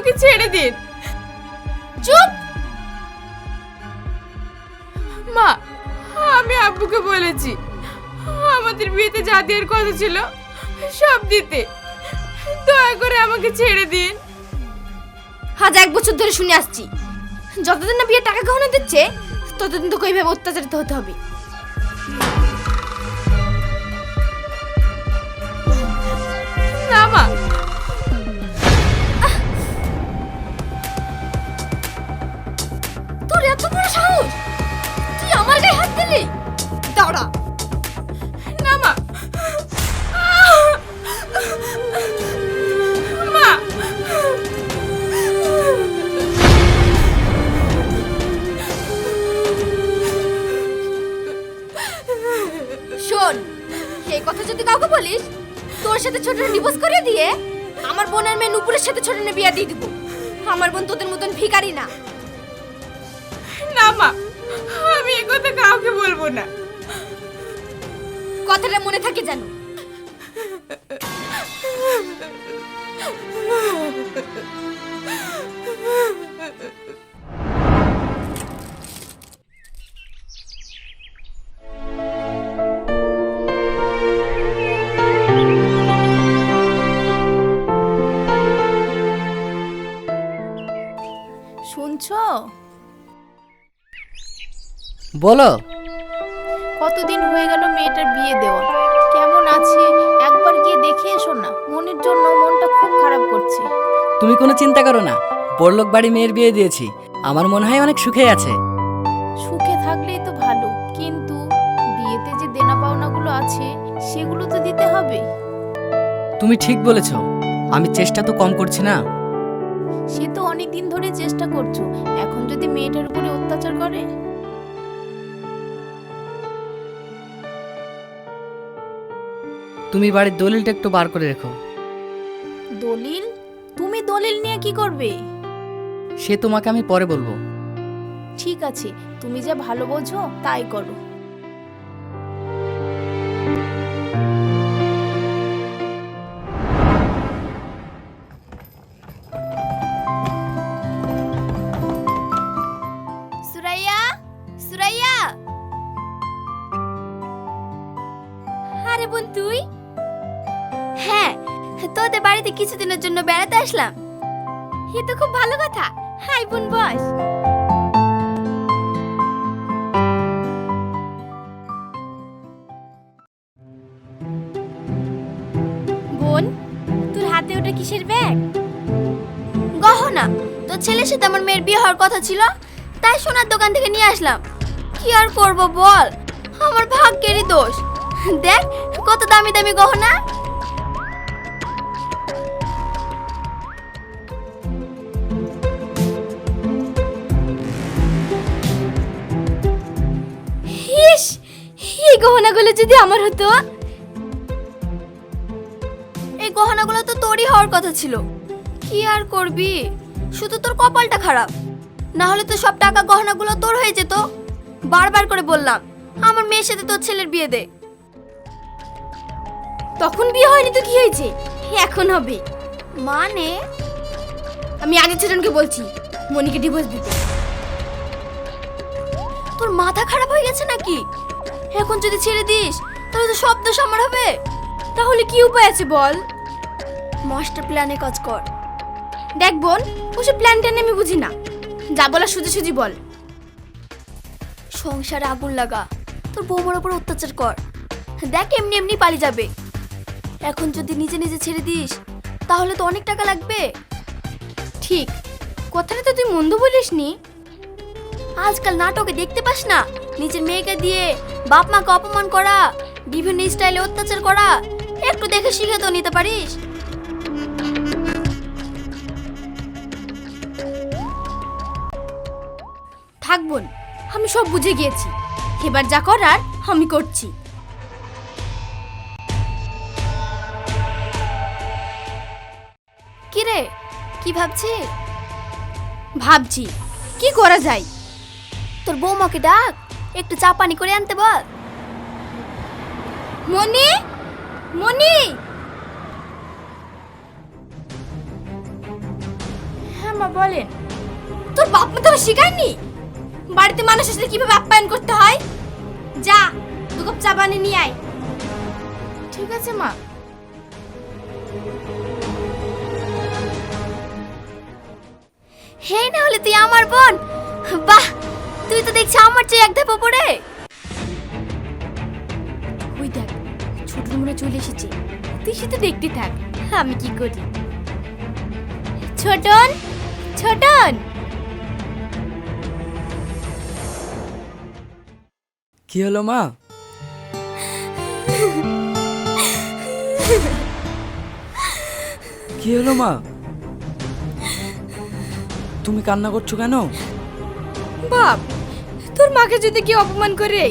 আমাকে ছেড়ে দিন। চুপ! মা, আমি আব্বুকে বলেছি, আমাদের বিয়েতে যা দেওয়ার কথা ছিল, সব দিতে। দয়া করে আমাকে ছেড়ে দিন। আজ এক বছর ধরে শুনে আসছি, যতদিন না বিয়ে টাকা গহনা দিচ্ছে, ততদিন তো এইভাবে অত্যাচারিত হতে হবে। নুপুরের সাথে ছোট বিয়া দিয়ে দিব। আমার বোন তোদের মতন ভিখারি না। না মা আমি এ কথা কাউকে বলব না। কথাটা মনে থাকে জানো বলো। কতদিন হয়ে গেল মেয়েটার বিয়ে দেওয়া কেমন আছে? একবার গিয়ে দেখে এসো না। মনের জন্য মনটা খুব খারাপ করছে। তুমি কোনো চিন্তা করো না। বড়লোক বাড়ি মেয়ের বিয়ে দিয়েছি। আমার মনে হয় অনেক সুখে আছে। সুখে থাকলেই তো ভালো। কিন্তু বিয়েতে যে দেনা পাওনাগুলো আছে সেগুলো তো দিতে হবে। তুমি ঠিক বলেছ। আমি চেষ্টা তো কম করছি না। সে তো অনেক দিন ধরে চেষ্টা করছ। এখন যদি মেয়েটার উপরে অত্যাচার করে? তুমি বাড়ির দলিলটা একটু বার করে রেখো। দলিল? তুমি দলিল নিয়ে কি করবে? সে তোমাকে আমি পরে বলব। ঠিক আছে তুমি যা ভালো বোঝো তাই করো। আসলাম এ তো খুব ভালো কথা। হাই, বোন বস। বোন, তোর হাতে ওটা কিসের ব্যাগ? গহনা। তোর ছেলের সাথে আমার মেয়ের বিয়ে হওয়ার কথা ছিল, তাই সোনার দোকান থেকে নিয়ে আসলাম। কি আর করব বল? আমার ভাগ্যেরই দোষ। দেখ, কত দামি দামি গহনা। এই গহনাগুলো যদি আমার হতো? এই গহনাগুলো তো তোরই হওয়ার কথা ছিল। কি আর করবি? শুধু তোর কপালটা খারাপ। না হলে তো সব টাকা গহনাগুলো তোর হয়ে যেত। বারবার করে বললাম আমার মেয়ের সাথে তোর ছেলের বিয়ে দে। তখন বিয়ে হয়নি তো কি হয়েছে? এখন হবে। মানে? আমি আগে ছেলেকে বলছি মনিকে ডিভোর্স দিতে। তোর মাথা খারাপ হয়ে গেছে নাকি? এখন যদি ছেড়ে দিস তাহলে তো সব দোষ আমার হবে। তাহলে কি উপায় আছে বল? মাস্টার প্ল্যানে কাজ কর। দেখ বোন ওসব প্ল্যান ট্যান আমি বুঝি না। যা বলা সুজি সুজি বল। সংসারে আগুন লাগা তোর বৌমার ওপর অত্যাচার কর। দেখ এমনি এমনি পালি যাবে। এখন যদি নিজে নিজে ছেড়ে দিস তাহলে তো অনেক টাকা লাগবে। ঠিক কথাটা তো তুই মন্দ বলিসনি। আজকাল নাটকে দেখতে পাস না নিজের মেয়েকে দিয়ে বাপ মাকে অপমান করা, বিভিন্ন স্টাইলে অত্যাচার করা, একটু দেখে শিখে তো নিতে পারিস। থাক বোন, আমি সব বুঝে গিয়েছি। এবার যা করার, আমি করছি। কি রে কি ভাবছি ভাবছি, কি করা যায়? তোর বৌমাকে ডাক। একটু চা পানি করে আনতে বল। মনি মনি। হ্যাঁ মা বলেন। তোর বাপ মা তোকে শেখায়নি? বাড়িতে মানুষ আসলে কীভাবে আপ্যায়ন করতে হয়? যা দু কাপ চা বানিয়ে নিয়ে আয়। ঠিক আছে মা। হে না হলে তুই আমার বোন। বাহ তুই তো দেখছি আমার চেয়ে এক ধাপ পড়ে ওই দেখ ছোট নোংরা চলে এসেছে। তুই শুধু দেখতে থাক আমি কি করি? ছোটন ছোটন। কি হলো মা? কি হলো মা? তুমি কান্না করছ কেন? বাপ তোর মাকে যদি কেউ অপমান করে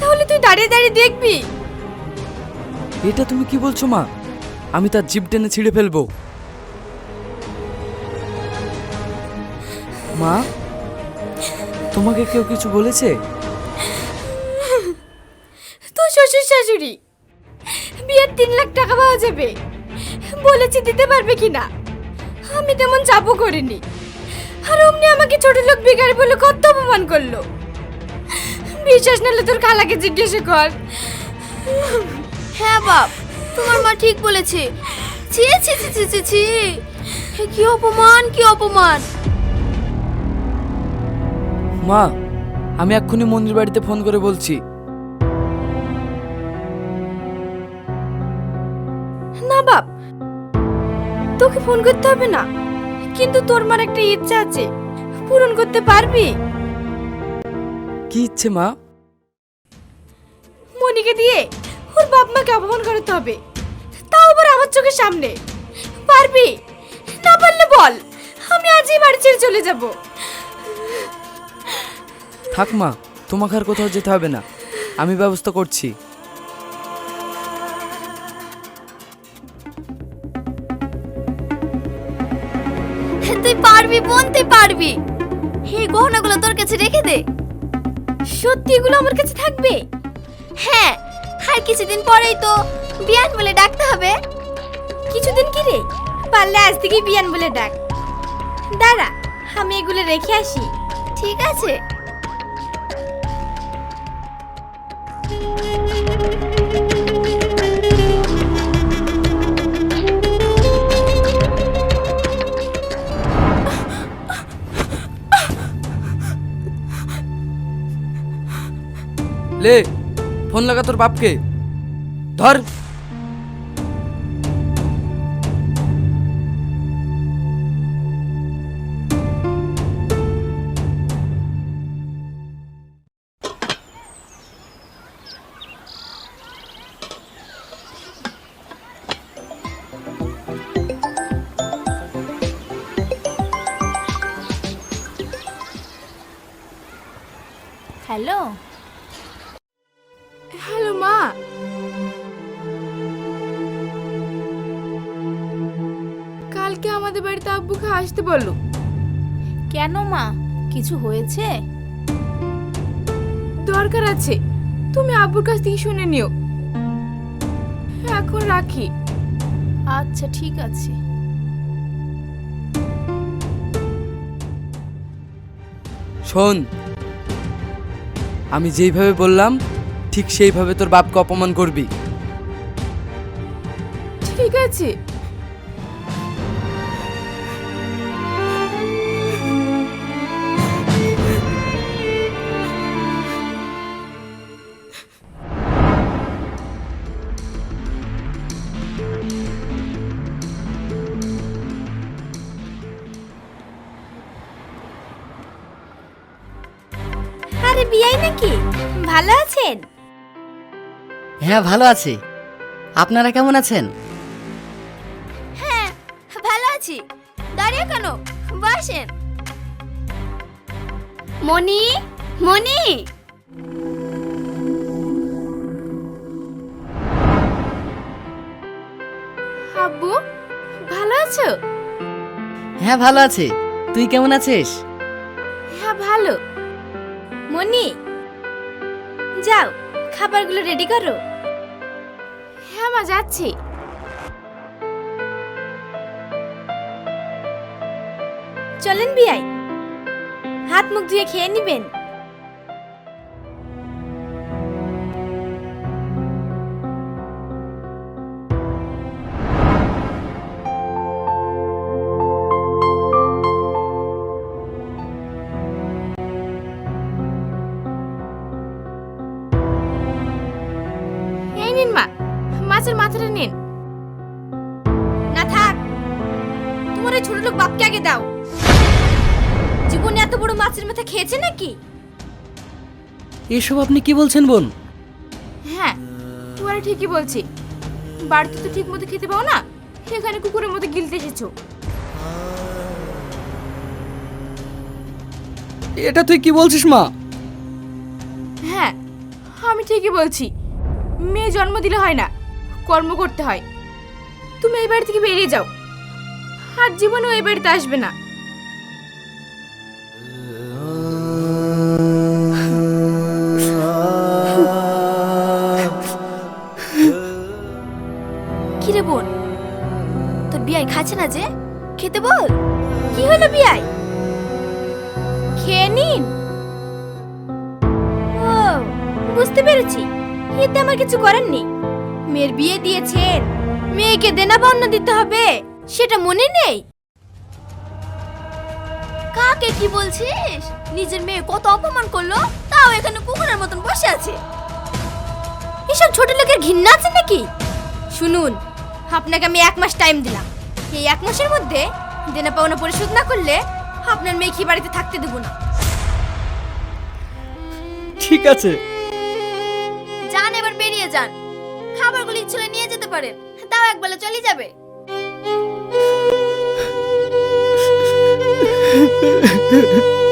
তাহলে তুই দাঁড়িয়ে দাঁড়িয়ে দেখবি। এটা তুমি কি বলছো মা? আমি তার জিপ টেনে ছিঁড়ে ফেলব। মা তোমাকে কেউ কিছু বলেছে? তোর শ্বশুর শাশুড়ি বিয়ের তিন লাখ টাকা পাওয়া যাবে। বলেছি দিতে পারবে কিনা? আমি তেমন চাপও করিনি। আর অমনি আমাকে ছোট লোক বেকার বলে কত অপমান করল। বিশ্বাস নাহলে তোর খালাকে জিজ্ঞেস কর। হ্যাঁ বাপ তোমার মা ঠিক বলেছে। ছি ছি ছি ছি ছি ছি। কি অপমান কি অপমান। মা আমি এক্ষুনি মন্দির বাড়িতে ফোন করে বলছি। না বাপ তোকে ফোন করতে হবে না। কিন্তু তোর মার একটা ইচ্ছা আছে। পূরণ করতে পারবি? কি ইচ্ছে মা? মনিকে দিয়ে ওর বাপ মাকে অপমান করতে হবে। তাও আবার আমার চোখের সামনে। পারবি? না পারলে বল আমি আজই বাড়ি ছেড়ে চলে যাব। থাক মা তোমাকে আর কোথাও যেতে হবে না। আমি ব্যবস্থা করছি। হে পারবি। এই গহনাগুলো তোর কাছে রেখে দে। সত্যি এগুলো আমার কাছে থাকবে? হ্যাঁ আর কিছুদিন পরেই তো বিয়ান বলে ডাকতে হবে। কিছুদিন কি রে? পারলে আজ থেকে বিয়ান বলে ডাক। দাঁড়া, আমি এগুলো রেখে আসি। ঠিক আছে। লে ফোন লাগা তোর বাপকে। ধর। কিছু হয়েছে? দরকার আছে। তুমি আব্বুর কাছ থেকে শুনে নিও। এখন রাখি। আচ্ছা ঠিক আছে। শোন আমি যেইভাবে বললাম ঠিক সেইভাবে তোর বাপকে অপমান করবি। ঠিক আছে। আছেন? হ্যাঁ ভালো আছি। আপনারা কেমন আছেন? হ্যাঁ ভালো আছি। দাঁড়িয়ে কেন? বসেন। মনি মনি আব্বু ভালো আছো? হ্যাঁ ভালো আছি। তুই কেমন আছিস? হ্যাঁ ভালো। মনি যাও খাবারগুলো রেডি করো। হ্যাঁ মা যাচ্ছি। চলেন বিয়াই হাত মুখ ধুয়ে খেয়ে নিবেন? খেয়েছে নাকি? এসব আপনি কি বলছেন বোন? হ্যাঁ তোমার ঠিকই বলছি। বাড়িতে তো ঠিক মতো খেতে পাও না এখানে কুকুরের মতো গিলতে এসেছ। এটা তুই কি বলছিস মা? হ্যাঁ আমি ঠিকই বলছি। মেয়ে জন্ম দিলে হয় না কর্ম করতে হয়। তুমি এই বাড়ি থেকে বেরিয়ে যাও। আর জীবনেও এই বাড়িতে আসবে না। কিছু করার নেই মেয়ের বিয়ে দিয়েছেন। মেয়েকে দেনা পাওনা দিতে হবে। সেটা মনে নেই। কাকে কি বলছিস? নিজের মেয়ে কত অপমান করল, তাও এখানে কুকুরের মতন বসে আছে। এসব ছোট লোকের ঘৃণা আছে নাকি? শুনুন, আপনাকে আমি এক মাস টাইম দিলাম। এই এক মাসের মধ্যে দেনা পাওনা পরিশোধ না করলে আপনার মেয়ে কি বাড়িতে থাকতে দেবো না। ঠিক আছে। বেরিয়ে যান। খাবারগুলো ইচ্ছে নিয়ে যেতে পারেন। তাও একবেলা চলে যাবে।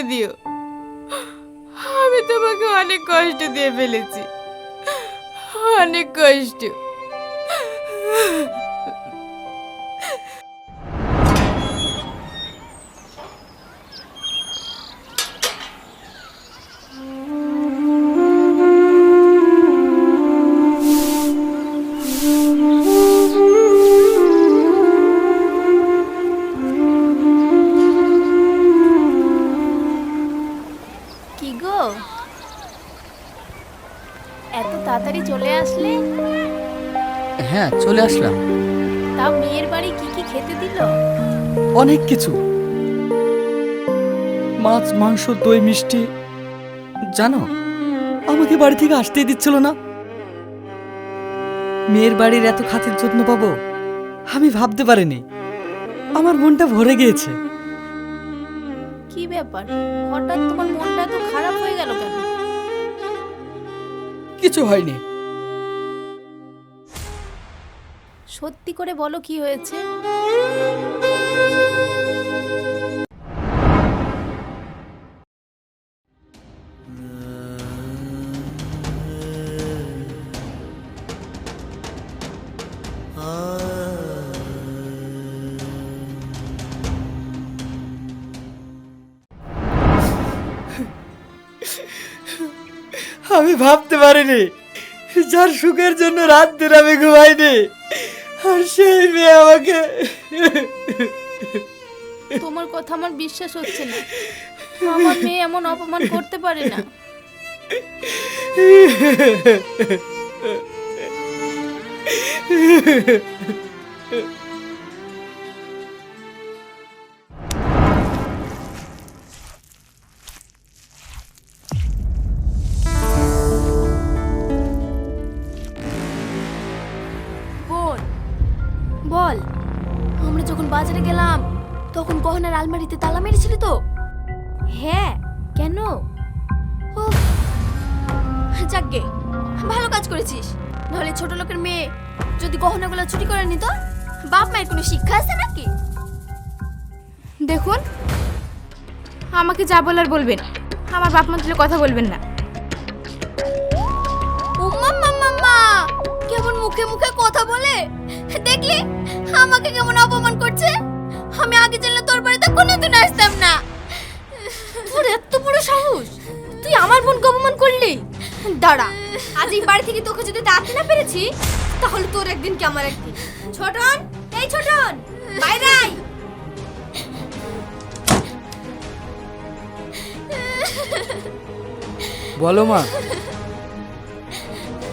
করে দিও। আমি তোমাকে অনেক কষ্ট দিয়ে ফেলেছি। অনেক কষ্ট। চলে আসলাম। তা মেয়ের বাড়ি কি কি খেতে দিল? অনেক কিছু। মাছ মাংস দই মিষ্টি। জানো আমাকে বাড়ি থেকে আসতেই দিচ্ছিল না। মেয়ের বাড়ির এত খাতির যত্ন পাবো আমি ভাবতে পারিনি। আমার মনটা ভরে গিয়েছে। কি ব্যাপার? হঠাৎ তোমার মনটা এত খারাপ হয়ে গেল কেন? কিছু হয়নি। সত্যি করে বলো কি হয়েছে? আমি ভাবতে পারিনি, যার সুখের জন্য রাত দিন আমি ঘুমাইনি। আর সেই মেয়ে আমাকে তোমার কথা আমার বিশ্বাস হচ্ছে না। আমার মেয়ে এমন অপমান করতে পারে না। নাহলে ছোট লোকের মেয়ে যদি গহনাগুলো চুরি করে নিত বাপ মায়ের কোনো শিক্ষা আছে নাকি? দেখুন আমাকে যা বলার বলবেন আমার বাপ মা তুলে কথা বলবেন না। উম্মা মুখে মুখে কথা বলে? দেখলি আমাকে কেমন অপমান করছে? আমি আগে জানলে তোর বাড়িতে কোনোদিন আসতাম না। তোর এত বড় সাহস তুই আমার বোনকে অপমান করলি? দাঁড়া আজ এই বাড়ি থেকে তোকে যদি ডাকতে না পেরেছি তাহলে তোর একদিন কি আমার একদিন? ছোটন এই ছোটন বাইরে আয়। বলো মা।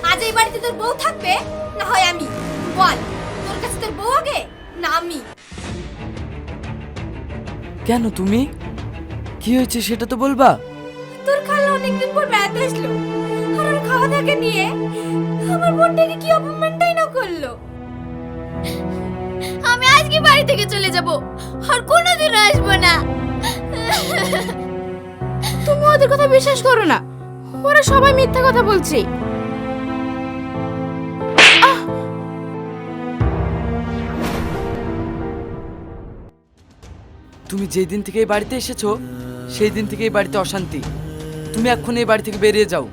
আজ এই বাড়িতে তোর বউ থাকবে না হয় আমি। বল তোর কাছে তোর বউ আগে না আমি? কেন তুমি? কি হয়েছে সেটা তো বলবা। তোর খালা অনেকদিন পর বেড়াতে আসলো। আর খাওয়া দাওয়া নিয়ে আমার বোনটাকে কি অপমানটাই না করল? আমি আজকে বাড়ি থেকে চলে যাব আর কোনোদিন আসব না। তুমি ওদের কথা বিশ্বাস করো না। ওরা সবাই মিথ্যা কথা বলছে। তুমি যেই দিন থেকে এই বাড়িতে এসেছ সেই দিন থেকে এই বাড়িতে অশান্তি। তুমি এক্ষুনি এই বাড়ি থেকে বেরিয়ে যাও।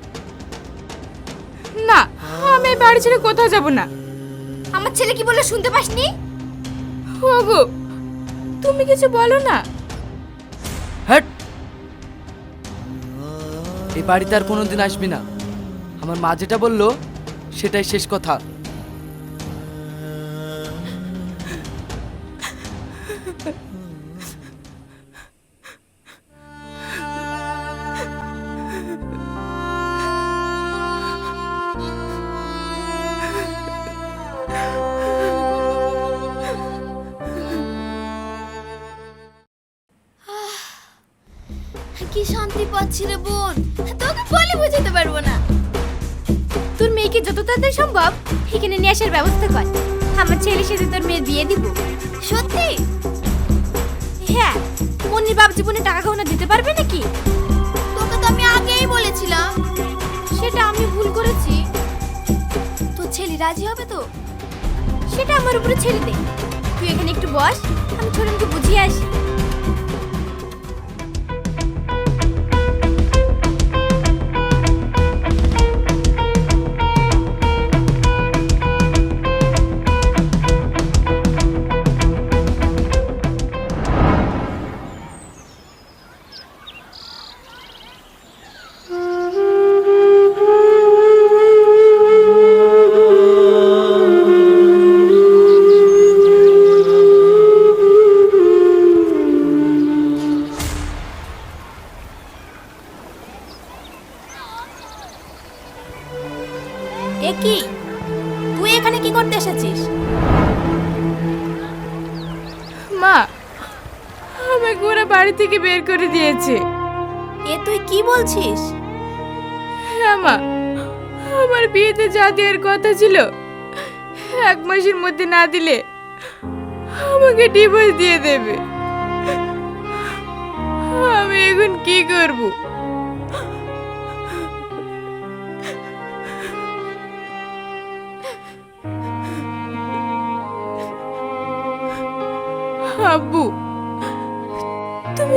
এই বাড়ি ছেড়ে কোথাও যাব না। আমার ছেলে কি বলে শুনতে পাসনি? ওগো তুমি কিছু বলো না। হ্যাট এই বাড়িতে আর কোনোদিন আসবি না। আমার মা যেটা বলল সেটাই শেষ কথা। পাচ্ছি রে বোন। তোকে বলে বোঝাতে পারব না। তোর মেয়েকে যত তাড়াতাড়ি সম্ভব এখানে নিয়ে আসার ব্যবস্থা কর। আমার ছেলের সাথে তোর মেয়ের বিয়ে দিব। সত্যি? হ্যাঁ মনির বাপ জীবনে টাকা খাওনা দিতে পারবে নাকি? তোকে তো আমি আগেই বলেছিলাম। সেটা আমি ভুল করেছি। তোর ছেলে রাজি হবে তো? সেটা আমার উপরে ছেড়ে দে। তুই এখানে একটু বস, আমি ছোটনকে বুঝিয়ে আসি। আমাকে ওরা বাড়ি থেকে বের করে দিয়েছে। এ তুই কি বলছিস? হ্যাঁ মা। আমার বিয়েতে যা দেওয়ার কথা ছিল এক মাসের মধ্যে না দিলে আমাকে ডিভোর্স দিয়ে দেবে। আমি এখন কি করব?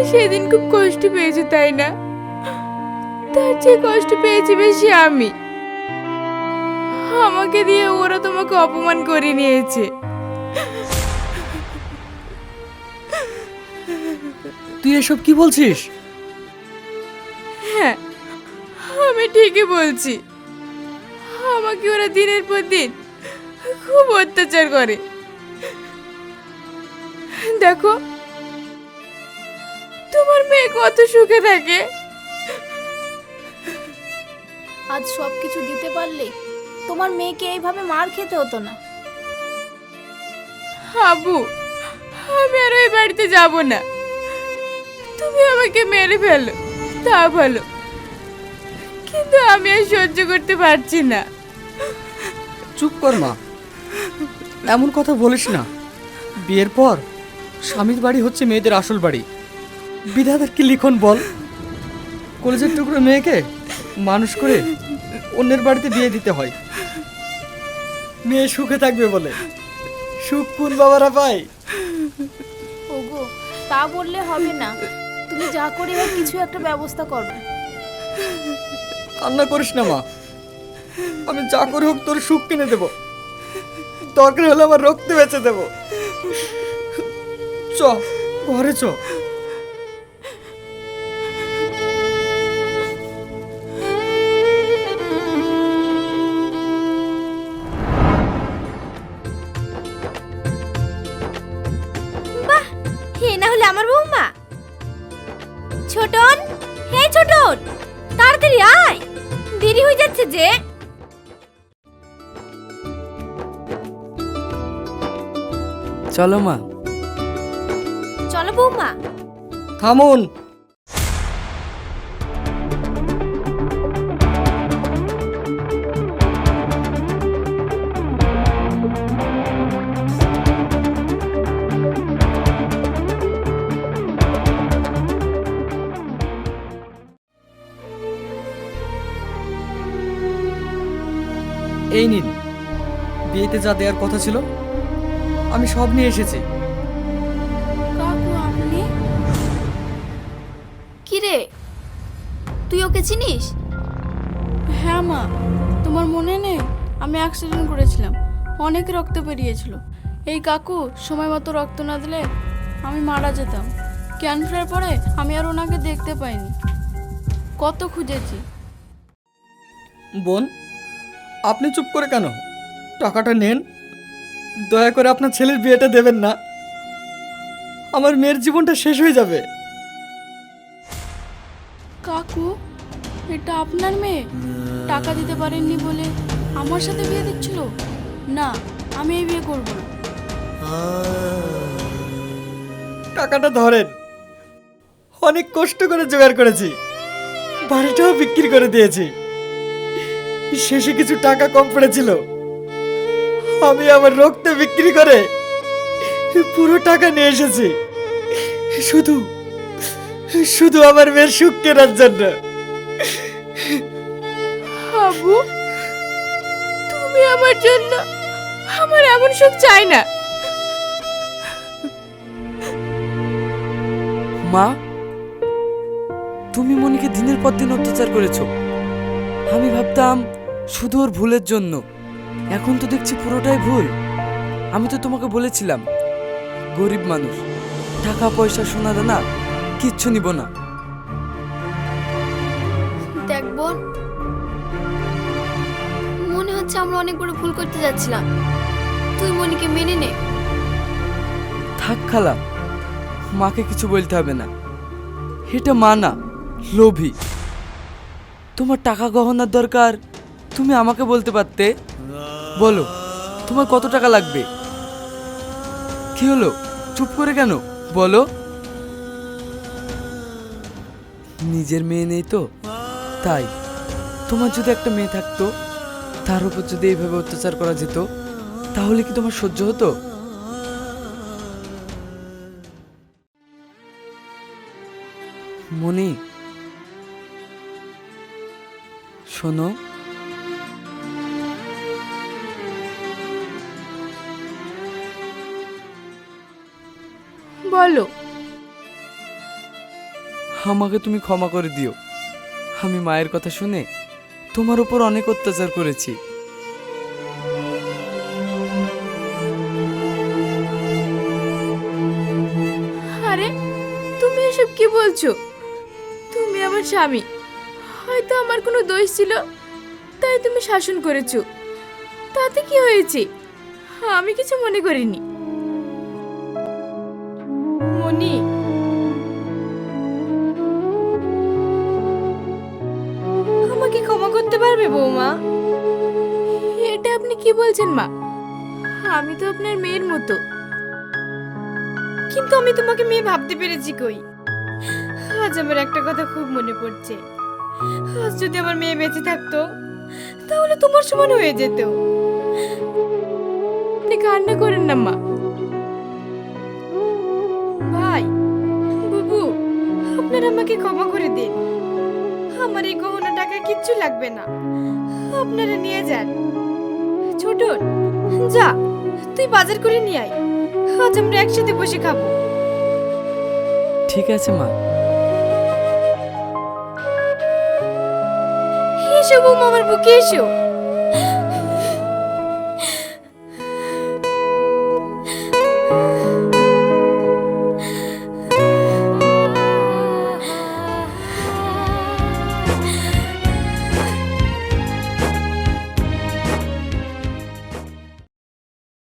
সেদিন খুব কষ্ট পেয়েছ তাই না? তার চেয়ে কষ্ট পেয়েছি বেশি আমি। আমাকে দিয়ে ওরা তোমাকে অপমান করে নিয়েছে। তুই এসব কি বলছিস? হ্যাঁ আমি ঠিকই বলছি। আমাকে ওরা দিনের পর দিন খুব অত্যাচার করে। দেখো মেয়ে কত সুখে থাকে। আজ সব কিছু দিতে পারলে তোমার মেয়েকে এইভাবে মার খেতে হতো না। আবু আমি আর ওই বাড়িতে যাব না। তুমি আমাকে মেরে ফেলো তা ভালো কিন্তু আমি আর সহ্য করতে পারছি না। চুপ কর মা এমন কথা বলিস না। বিয়ের পর স্বামীর বাড়ি হচ্ছে মেয়েদের আসল বাড়ি। বিধাতার কি লিখন বল? কলেজের টুকরো মেয়েকে মানুষ করে অন্যের বাড়িতে বিয়ে দিতে হয়। মেয়ে সুখে থাকবে বলে। সুখ কোন বাবারা পায়? ওগো তা বললে হবে না। তুমি যা করে হোক কিছু একটা ব্যবস্থা করো কান্না করিস না মা। আমি যা করে হোক তোর সুখ কিনে দেব। দরকার হলে আমার রক্ত বেঁচে দেবো। চ ঘরে চ। চলো মা। চলো বৌমা। থামুন। এই নিন। বিয়েতে যা দেওয়ার কথা ছিল আমি সব নিয়ে এসেছি। কাকু আপনি? কি রে তুই ওকে চিনিস? হ্যাঁ মা তোমার মনে নেই? আমি অ্যাক্সিডেন্ট করেছিলাম। অনেক রক্ত বেরিয়েছিল। এই কাকু সময় মতো রক্ত না দিলে আমি মারা যেতাম। ক্যান্সার পরে আমি আর ওনাকে দেখতে পাইনি। কত খুঁজেছি। বোন আপনি চুপ করে কেন? টাকাটা নেন। দয়া করে আপনার ছেলের বিয়েটা দেবেন না। আমার মেয়ের জীবনটা শেষ হয়ে যাবে। কাকু এটা আপনার মেয়ে? টাকা দিতে পারেননি বলে আমার সাথে বিয়ে দিচ্ছিল? না আমি এই বিয়ে করব না। টাকাটা ধরেন। অনেক কষ্ট করে জোগাড় করেছি। বাড়িটাও বিক্রি করে দিয়েছি। শেষে কিছু টাকা কম পড়েছিল। আমি আমার রক্ত বিক্রি করে পুরো টাকা নিয়ে এসেছি। শুধু শুধু আমার মেয়ের সুখ কেনার জন্য। আবু তুমি আমার জন্য আমার এমন সুখ চাই না। মা তুমি মনিকে দিনের পর দিন অত্যাচার করেছ। আমি ভাবতাম শুধু ওর ভুলের জন্য। এখন তো দেখছি পুরোটাই ভুল। আমি তো তোমাকে বলেছিলাম গরিব মানুষ টাকা পয়সা সোনা দানা কিচ্ছু নিব না। দেখ বোন মনে হচ্ছে আমরা অনেক বড় ভুল করতে যাচ্ছিলাম। তুই মনিকে মেনে নে। থাক খালা মাকে কিছু বলতে হবে না। এটা মা না লোভী। তোমার টাকা গহনার দরকার তুমি আমাকে বলতে পারতে? বলো, তোমার কত টাকা লাগবে? কি হলো? চুপ করে কেন? বলো। নিজের মেয়ে নেই তো? তাই। তোমার যদি একটা মেয়ে থাকতো, তার উপর যদি এইভাবে অত্যাচার করা যেত, তাহলে কি তোমার সহ্য হতো? মনি শোনো। বলো। আমাকে তুমি ক্ষমা করে দিও। আমি মায়ের কথা শুনে তোমার উপর অনেক অত্যাচার করেছি। আরে তুমি এসব কি বলছো? তুমি আমার স্বামী। হয়তো আমার কোনো দোষ ছিল তাই তুমি শাসন করেছ। তাতে কি হয়েছে? আমি কিছু মনে করিনি। মনি আমাকে ক্ষমা করতে পারবে বৌমা? এটা আপনি কি বলছেন, মা? আমি তো আপনার মেয়ের মতো। কিন্তু আমি তোমাকে মেয়ে ভাবতে পেরেছি কই? আজ আমার একটা কথা খুব মনে পড়ছে। আজ যদি আমার মেয়ে বেঁচে থাকতো, তাহলে তোমার সমান হয়ে যেত। আপনি কান্না করেন না, মা। আমাকে ক্ষমা করে দিন। আমার এই গহনা টাকা কিচ্ছু লাগবে না। আপনারা নিয়ে যান। ছোট যা তুই বাজার করে নিয়ে আয়। আজ আমরা একসাথে বসে খাব। ঠিক আছে মা। এসো বৌমা আমার বুকে এসো।